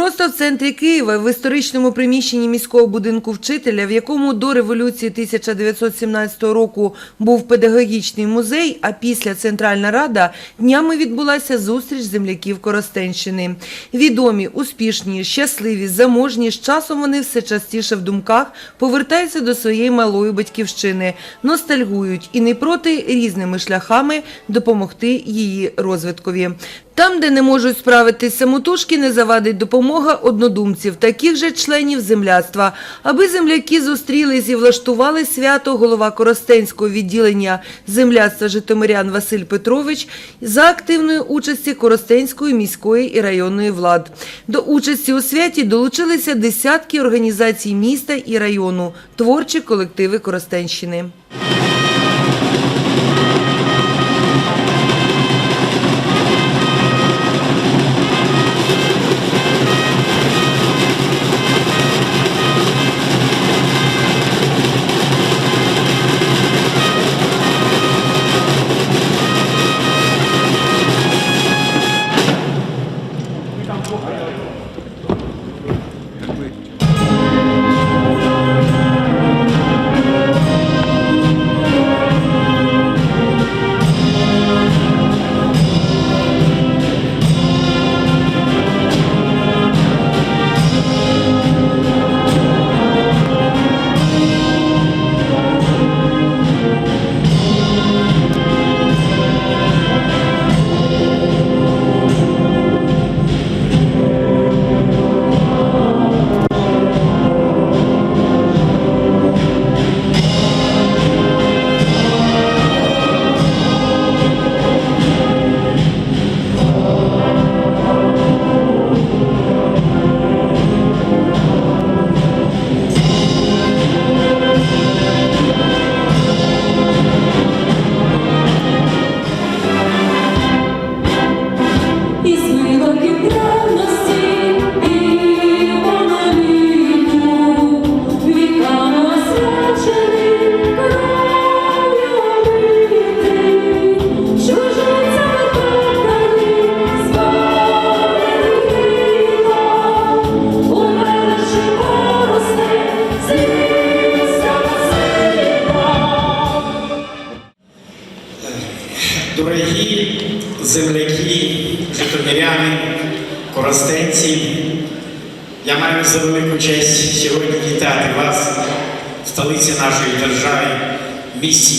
প্রচুর Просто в центрі Києва, в історичному приміщенні міського будинку вчителя, в якому до революції 1917 року був педагогічний музей, а після Центральна Рада, днями відбулася зустріч земляків Коростенщини. Відомі, успішні, щасливі, заможні, з часом вони все частіше в думках повертаються до своєї малої батьківщини, ностальгують і не проти різними шляхами допомогти її розвиткові. Там, де не можуть справитись самотужки, не завадить допомога однодумців, таких же членів земляцтва. Аби земляки зустрілись і влаштували свято, голова Коростенського відділення земляцтва Житомирян Василь Петрович за активної участі Коростенської міської і районної влад. До участі у святі долучилися десятки організацій міста і району, творчі колективи Коростенщини.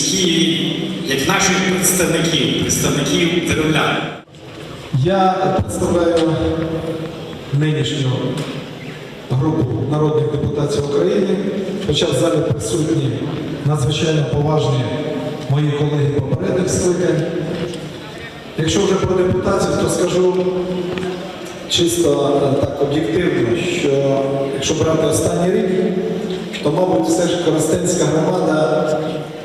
Києві, як наших представників, представників древлян. Я представляю нинішню групу народних депутатів України, хоча в залі присутні надзвичайно поважні мої колеги попередних скликань. Якщо вже про депутатів, то скажу чисто е, так об'єктивно, що якщо брати останній рік, то, мабуть, все ж Коростенська громада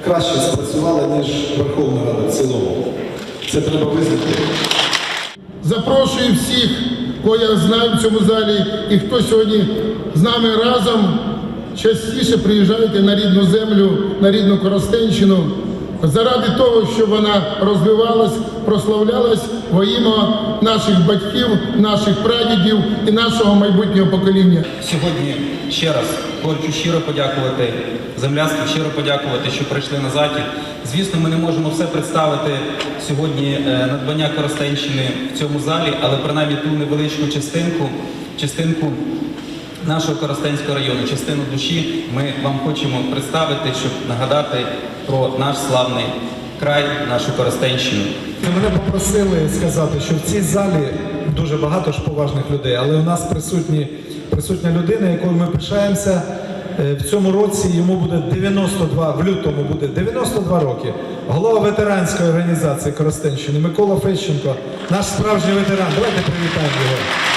краще спрацювала, ніж Верховна Рада в цілому. Це треба визнати. Запрошую всіх, кого я знаю в цьому залі, і хто сьогодні з нами разом. Частіше приїжджайте на рідну землю, на рідну Коростенщину, заради того, щоб вона розвивалась, прославлялась во ім'я наших батьків, наших прадідів і нашого майбутнього покоління. Сьогодні ще раз хочу щиро подякувати земляцтву, щиро подякувати, що прийшли на захід. Звісно, ми не можемо все представити сьогодні е, надбання Коростенщини в цьому залі, але принаймні ту невеличку частинку, частинку нашого Коростенського району, частину душі ми вам хочемо представити, щоб нагадати про наш славний край, нашу Коростенщину. Мене попросили сказати, що в цій залі дуже багато ж поважних людей, але у нас присутні, присутня людина, якою ми пишаємося. Е, В цьому році йому буде 92, в лютому буде 92 роки. Голова ветеранської організації Коростенщини Микола Фещенко, наш справжній ветеран. Давайте привітаємо його.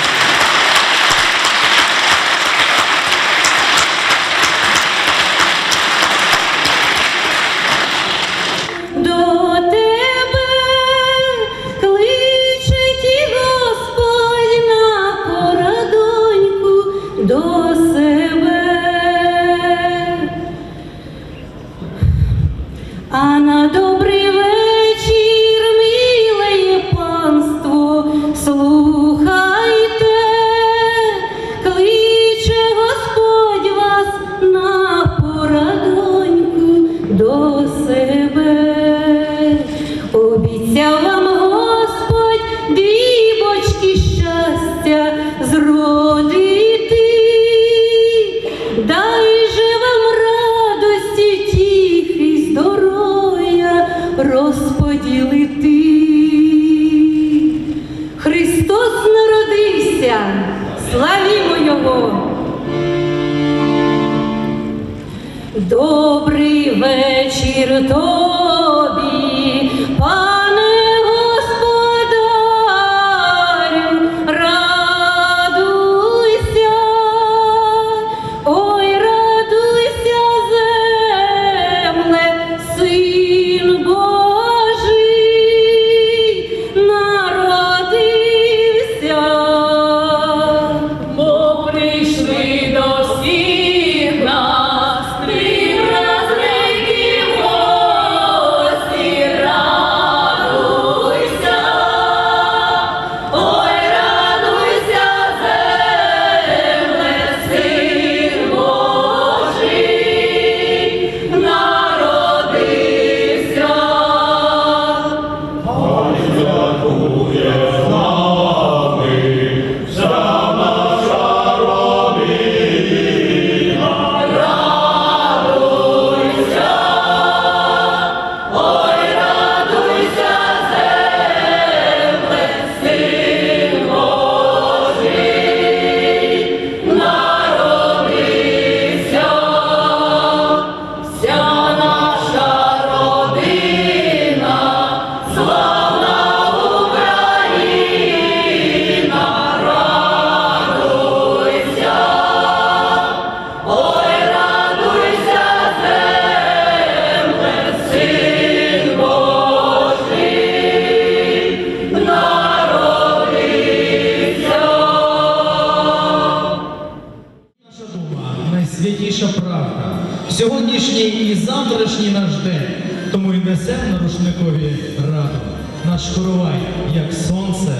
Наш коровай, як сонце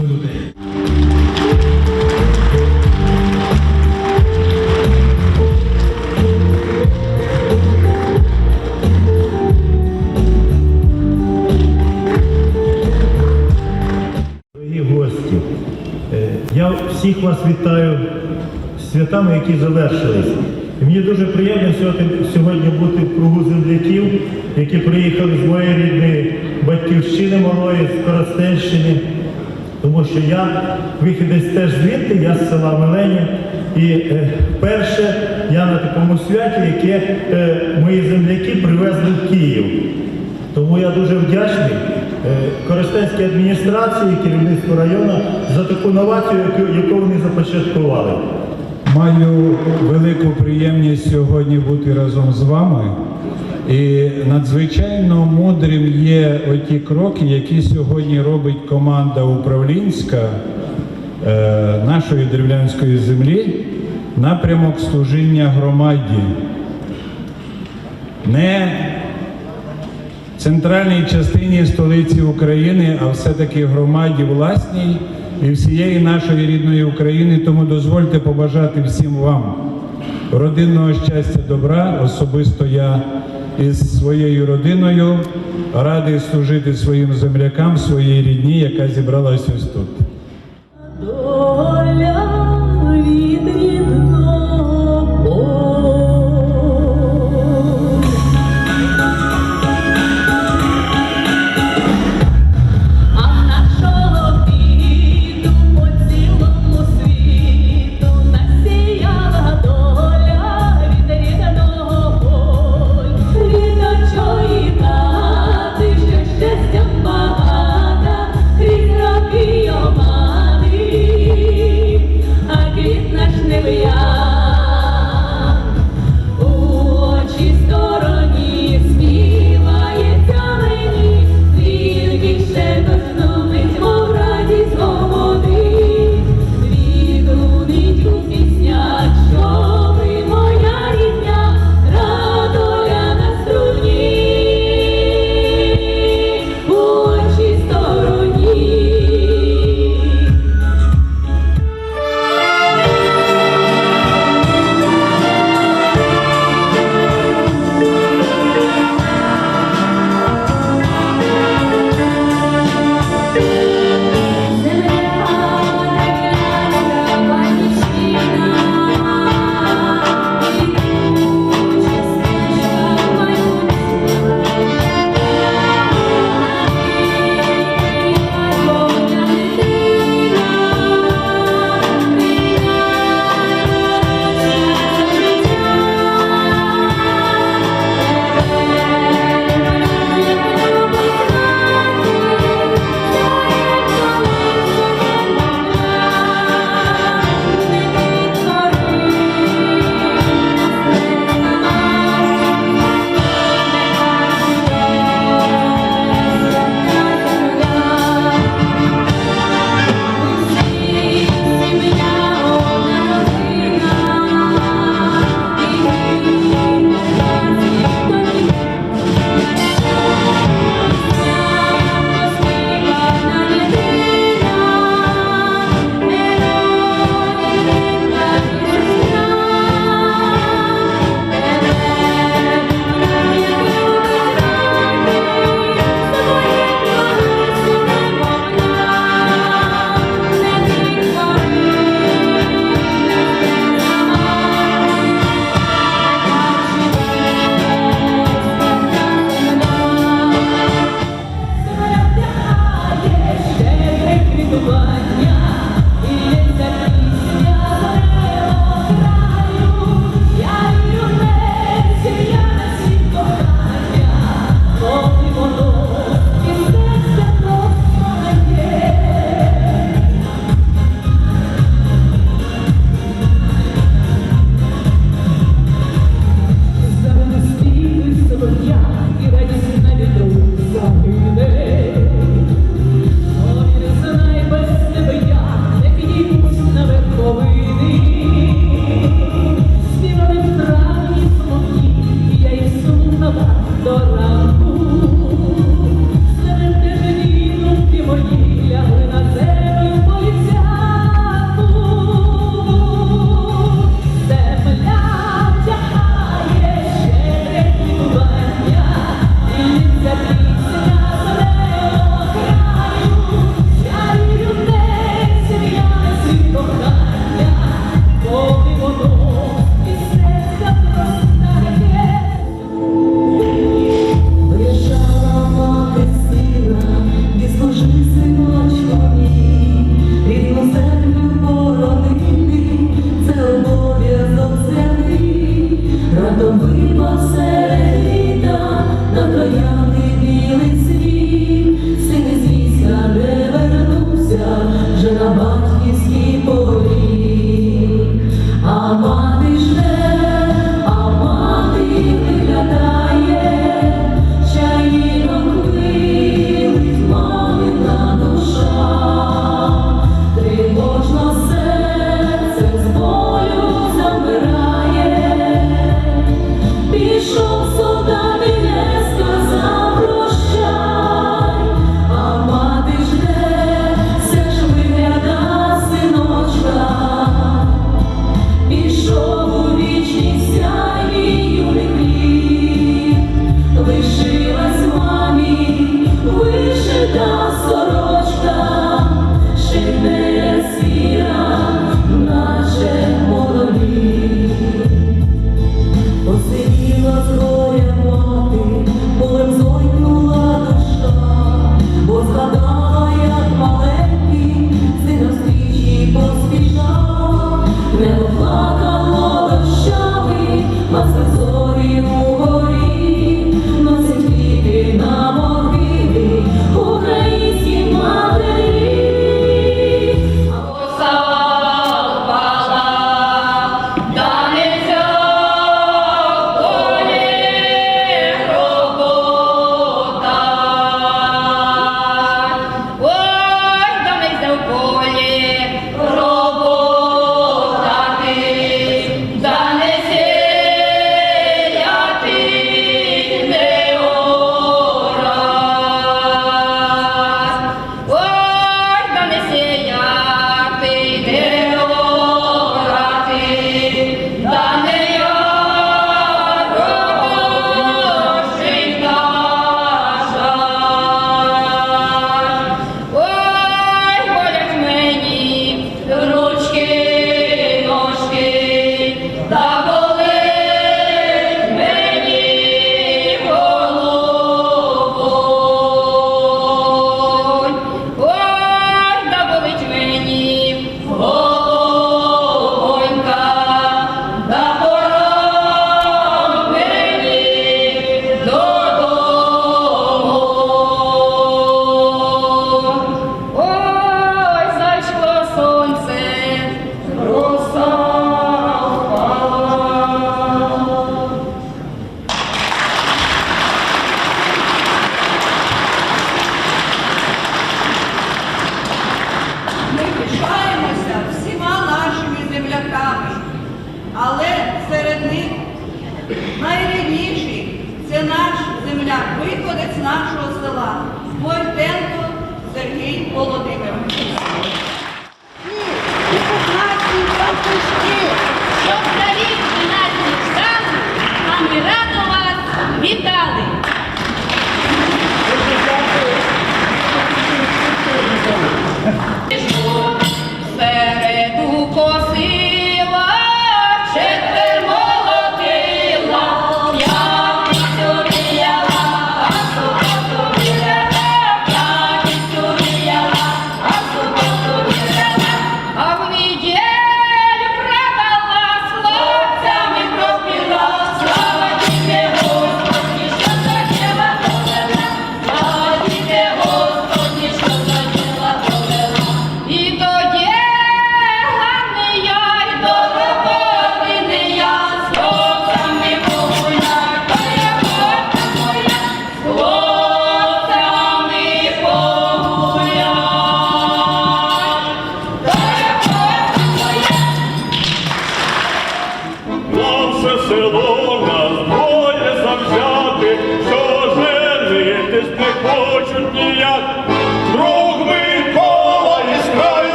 до людей. Дорогі гості, е, я всіх вас вітаю святами, які завершились. Мені дуже приємно сьогодні, бути в кругу земляків, які приїхали з моєї рідної батьківщини малої, з Коростенщини, тому що я вихідець теж звідти, я з села Мелені. І е, вперше я на такому святі, яке е, мої земляки привезли в Київ. Тому я дуже вдячний е, Коростенській адміністрації, керівництву району за таку новацію, яку, яку вони започаткували. Маю велику приємність сьогодні бути разом з вами. І надзвичайно мудрим є оті кроки, які сьогодні робить команда управлінська е, нашої древлянської землі, напрямок служіння громаді. Не центральній частині столиці України, а все-таки громаді власній і всієї нашої рідної України. Тому дозвольте побажати всім вам родинного щастя, добра. Особисто я із своєю родиною радий служити своїм землякам, своїй рідні, яка зібралася ось тут.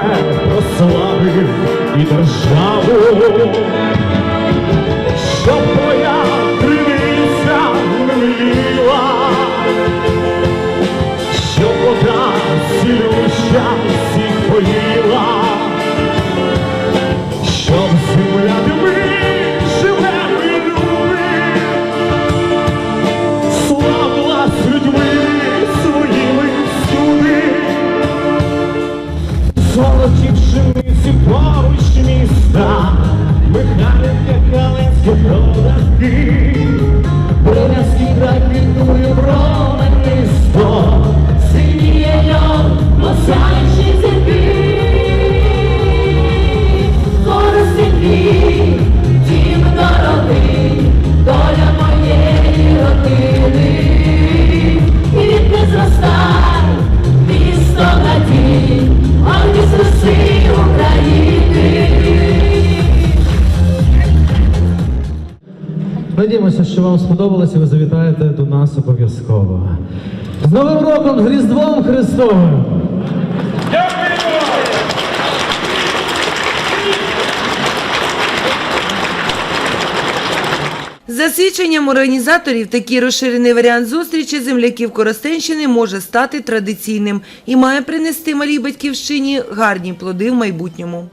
себе прославив і державу. Щоб Броварський, Броварський край пільнує броненисто, вам сподобалося, ви завітаєте до нас обов'язково. З Новим роком, з Різдвом Христовим! За свідченням організаторів, такий розширений варіант зустрічі земляків Коростенщини може стати традиційним і має принести малій батьківщині гарні плоди в майбутньому.